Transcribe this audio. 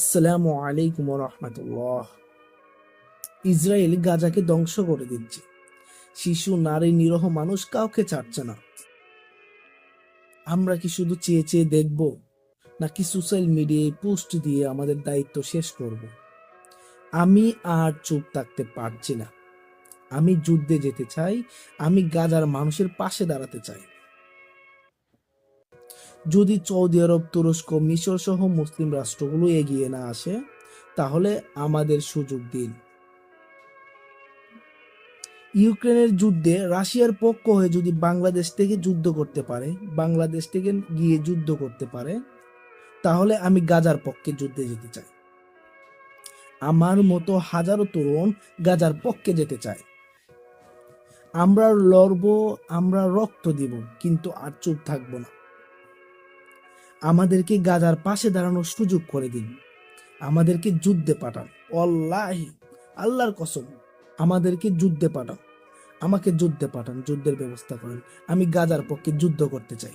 আসসালামু আলাইকুম রহমতুল্লাহ। ইসরায়েল গাজাকে ধ্বংস করে দিচ্ছে। শিশু, নারী, নিরহ মানুষ কাউকে ছাড়ছে না। আমরা কি শুধু চেয়ে চেয়ে দেখব, নাকি সোশ্যাল মিডিয়ায় পোস্ট দিয়ে আমাদের দায়িত্ব শেষ করব? আমি আর চুপ থাকতে পারছি না। আমি যুদ্ধে যেতে চাই, আমি গাজার মানুষের পাশে দাঁড়াতে চাই। যদি সৌদি আরব, তুরস্ক, মিশর সহ মুসলিম রাষ্ট্রগুলো এগিয়ে না আসে, তাহলে আমাদের সুযোগ দিন। ইউক্রেনের যুদ্ধে রাশিয়ার পক্ষ হয়ে যদি বাংলাদেশ থেকে যুদ্ধ করতে পারে, বাংলাদেশ থেকে গিয়ে যুদ্ধ করতে পারে, তাহলে আমি গাজার পক্ষে যুদ্ধে যেতে চাই। আমার মতো হাজারো তরুণ গাজার পক্ষে যেতে চায়। আমরা লড়ব, আমরা রক্ত দিব, কিন্তু আর চুপ থাকব না। আমাদেরকে গাজার পাশে দাঁড়ানোর সুযোগ করে দিন। আমাদেরকে যুদ্ধে পাঠান। অল্লাহি আল্লাহর কসম, আমাদেরকে যুদ্ধে পাঠান। আমাকে যুদ্ধে পাঠান, যুদ্ধের ব্যবস্থা করেন। আমি গাজার পক্ষে যুদ্ধ করতে চাই।